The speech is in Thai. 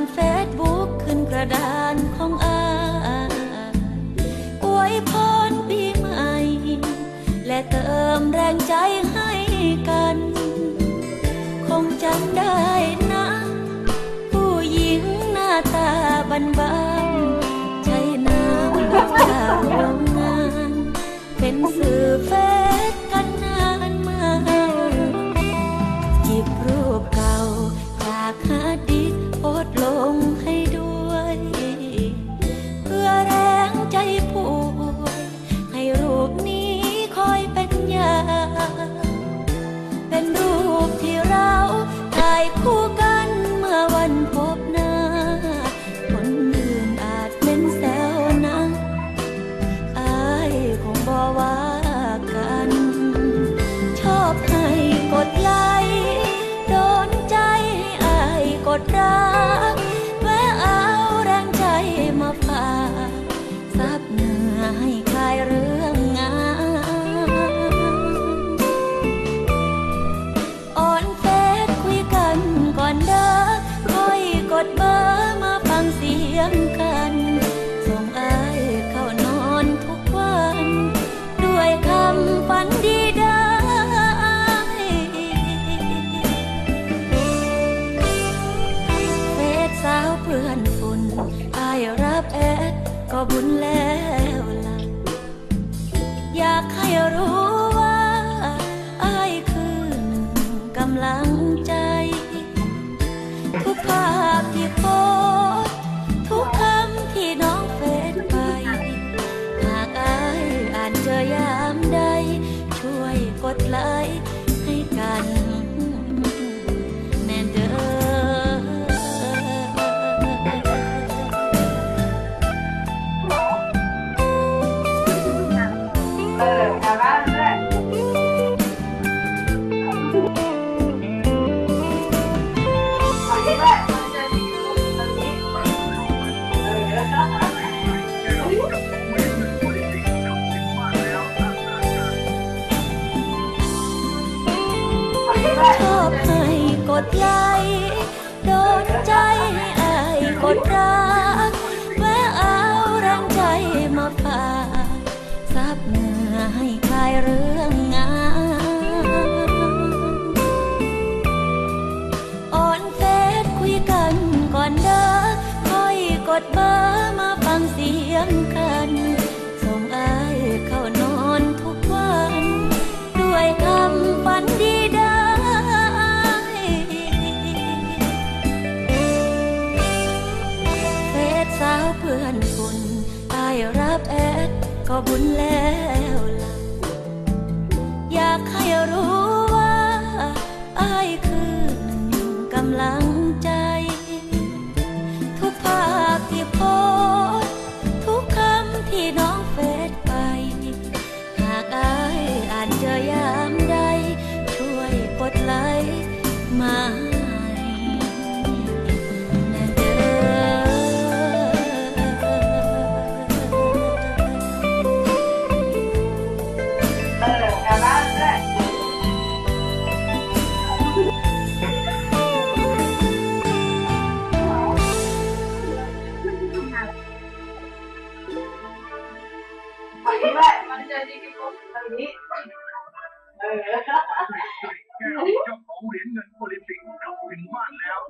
านเฟซบุ๊กขึ้นกระดานของอายอวยพรปีใหม่ และเติมแรงใจให้กัน คงจำได้นะ ผู้หญิงหน้าตาบันบานใช้น้ำจากโรงงาน เป็นสื่อเฟซ อายรับแอดก็บุญแล้วล่ะ อยากให้รู้ว่าอายคือหนึ่งกำลังใจ ทุกภาพที่โพสทุกคำที่น้องเฟซไป หากอายอ่านเจอยามใด ช่วยกดไลค์ ดไลค์โดนใจให้อายกดรักแวะเอาแรงใจมาฝากซับเหงื่อให้คลายเรือ ก็บุญแล้ว ไม่นี้แม่ะมันจะดีกี่คนอันนี้เออ เจ้าของเหรียญเงินโอลิมปิกกลับถึงบ้านแล้ว